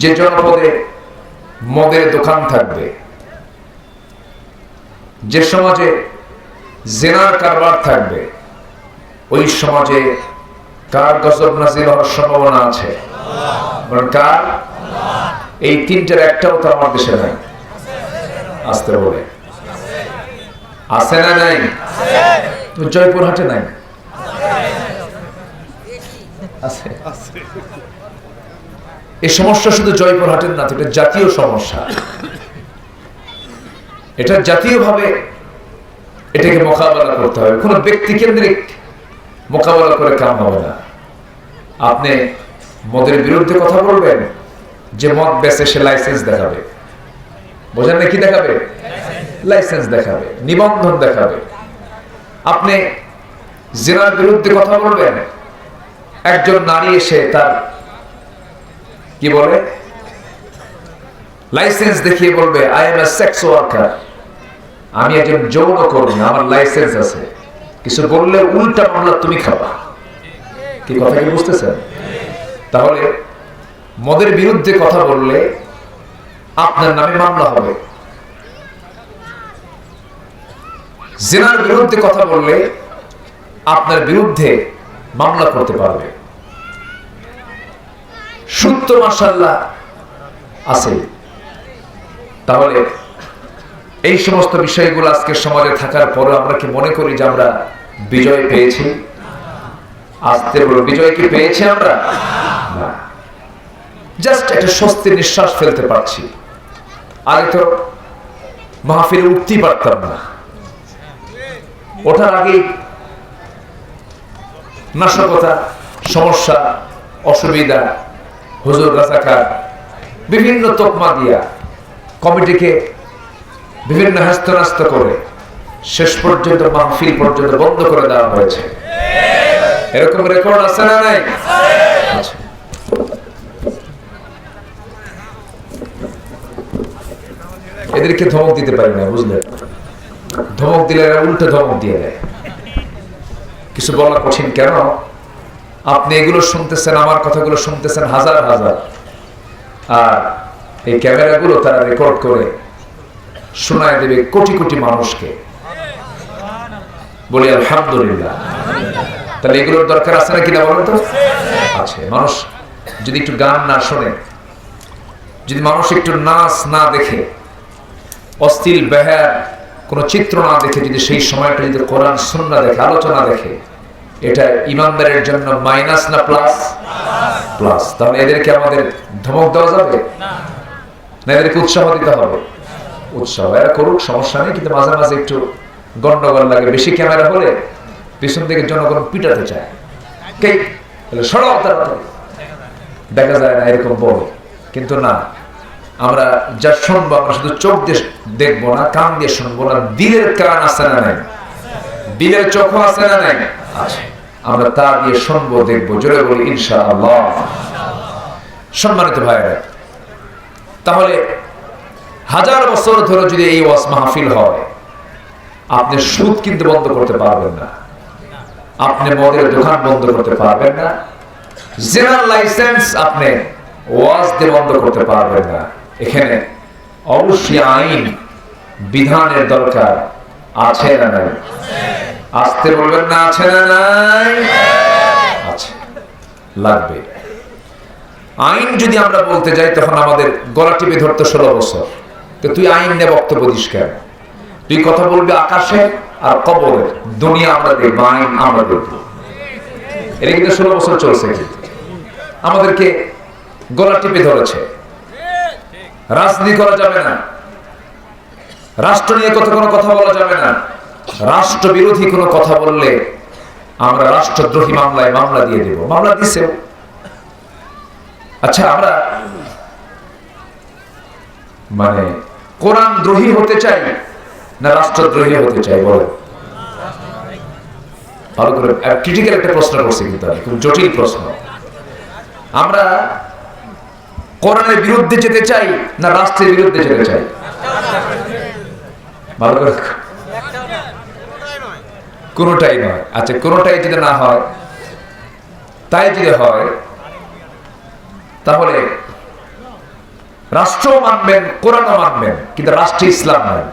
যে জনপদে মদের দোকান থাকবে, যে সমাজে জেনার কারবার থাকবে, ওই সমাজে কার গজব নাজিল হওয়ার সম্ভাবনা আছে? কার? এই তিনটার একটাও তো আমার দেশে নাই। আসতে বলে আছে না নাই? জয়পুরহাটে নাই? আছে। এই সমস্যা শুধু জয়পুরহাটের না, এটা জাতীয় সমস্যা। এটা জাতীয়ভাবে এটাকে মোকাবেলা করতে হবে। কোনো ব্যক্তি কেন্দ্রিক মোকাবেলা করে কাম হবে না। আপনি মদের বিরুদ্ধে কথা বলবেন, যে মদ বেচে সে লাইসেন্স দেখাবে। বোঝেন কি দেখাবে? লাইসেন্স দেখাবে, নিবন্ধন দেখাবে। আপনি জেনার বিরুদ্ধে কথা বলবেন, একজন নারী এসে তার কি বলে? লাইসেন্স দেখিয়ে বলবে I am a sex worker আমি একজন যৌন কর্মী আমার লাইসেন্স আছে। কিছু বললে উল্টা মামলা তুমি খাবা। কি কথা কি বুঝতেছেন? তাহলে মদের বিরুদ্ধে কথা বললে আপনার নামে মামলা হবে। জেনার বিরুদ্ধে কথা বললে আপনার বিরুদ্ধে মামলা করতে পারবে। সত্য মাসাল্লাহ আছে। তাহলে এই সমস্ত বিষয়গুলো আজকে সমাজে থাকার পরে আমরা কি মনে করি যে আমরা বিজয় পেয়েছি? আসতে বলো, বিজয় কি পেয়েছি আমরা? জাস্ট একটা স্বস্তির নিঃশ্বাস ফেলতে পারছি। আগে তো মাহফিলে উঠতেই পারতাম না। ওঠার আগেই নাশকতা, সমস্যা, অসুবিধা হুজুর রাজাকার বিভিন্ন তকমা দিয়া কমিটিকে বিভিন্ন হ্যাস্তনাস্ত করে শেষ পর্যন্ত মাহফিল পর্যন্ত বন্ধ করে দেওয়া হয়েছে। এরকম রেকর্ড আছে না নাই? এদেরকে ধমক দিতে পারি না, বুঝলেন? ধমক দিলে উল্টো ধমক দিয়ে দেয়। কিছু বলা কঠিন কেন? আপনি এগুলো শুনতেছেন, আমার কথাগুলো শুনতেছেন হাজার হাজার। আর এই ক্যামেরাগুলো তারা রেকর্ড করে, শোনায় দেবে কোটি কোটি মানুষকে। বলি, আলহামদুলিল্লাহ। তাহলে এগুলোর দরকার আছে না কিনা বলেন তো? আছে। মানুষ যদি একটু গান না শোনে, যদি মানুষ একটু নাচ না দেখে অস্থির বেহার কোনো চিত্র না দেখে, যদি সেই সময়টা যদি কোরআন সুন্না দেখে, আলোচনা দেখে এটা ইমানদারের জন্য মাইনাস না প্লাস? প্লাস। তাহলে এদেরকে আমাদের ধমক দেওয়া যাবে? না, এদেরকে উৎসাহ দিতে হবে। উৎসাহ। এরা করুক, সমস্যা নেই, কিন্তু মাঝে মাঝে একটু গন্ডগোল লাগে। বেশি ক্যামেরা হলে পিছন থেকে জনগণ পিটাতে চায়। তাড়াতাড়ি। দেখা যায় না এরকম বলে কিন্তু না, আমরা যা শুনব, আমরা শুধু চোখ দিয়ে দেখব না, কান দিয়ে শুনব না। দিলের কান আছে না নাই? দিলের চোখ আছে না নাই? আমরা তা দিয়ে শুনব, দেখব। জোরে বলি ইনশা আল্লাহ সম্মানিত ভাইরা তাহলে হাজার বছর ধরে যদি এই ওয়াজ মাহফিল হয়, আপনি সুদ কিন্তু বন্ধ করতে পারবেন না। আপনি মদের দোকান বন্ধ করতে পারবেন না। জেনারেল লাইসেন্স আপনি ওয়াজ দিয়ে বন্ধ করতে পারবেন না। এখানে অবশ্যই আইন, বিধানের দরকার আছে না নাই? আসতে বলবেন না, আছে না নাই? আছে, লাগবে। আইন যদি আমরা বলতে যাই, তখন আমাদের গলা টিপে ধরতে ষোলো বছর। তো তুই আইন নিয়ে বক্তব্য দিস কেন? তুই কথা বলবি আকাশে আর কবরে। দুনিয়া আমরা দেখব, আইন আমরা দেখব। এটা কিন্তু ষোলো বছর চলছে আমাদেরকে গলা টিপে ধরেছে। রাজনীতি করা যাবে না। রাষ্ট্র নিয়ে কত কোনো কথা বলা যাবে না। রাষ্ট্র বিরোধী কোনো কথা বললে আমরা রাষ্ট্রদ্রোহী মামলায় মামলা দিয়ে দেব। মামলা দিছেও আচ্ছা আমরা মানে কোরআন দ্রোহী হতে চাই না রাষ্ট্রদ্রোহী হতে চাই বলো ভালো করে ক্রিটিক্যাল একটা প্রশ্ন করছি কিন্তু খুব জটিল প্রশ্ন। আমরা কোরআনের বিরুদ্ধে যেতে চাই না রাষ্ট্রের বিরুদ্ধে যেতে চাই? ভালো করে কোনোটাই নয়। আচ্ছা কোনোটাই যদি না হয়, তাই যদি হয়, তাহলে রাষ্ট্র মানবেন কোরআন মানবেন, কিন্তু রাষ্ট্রে ইসলাম নাই।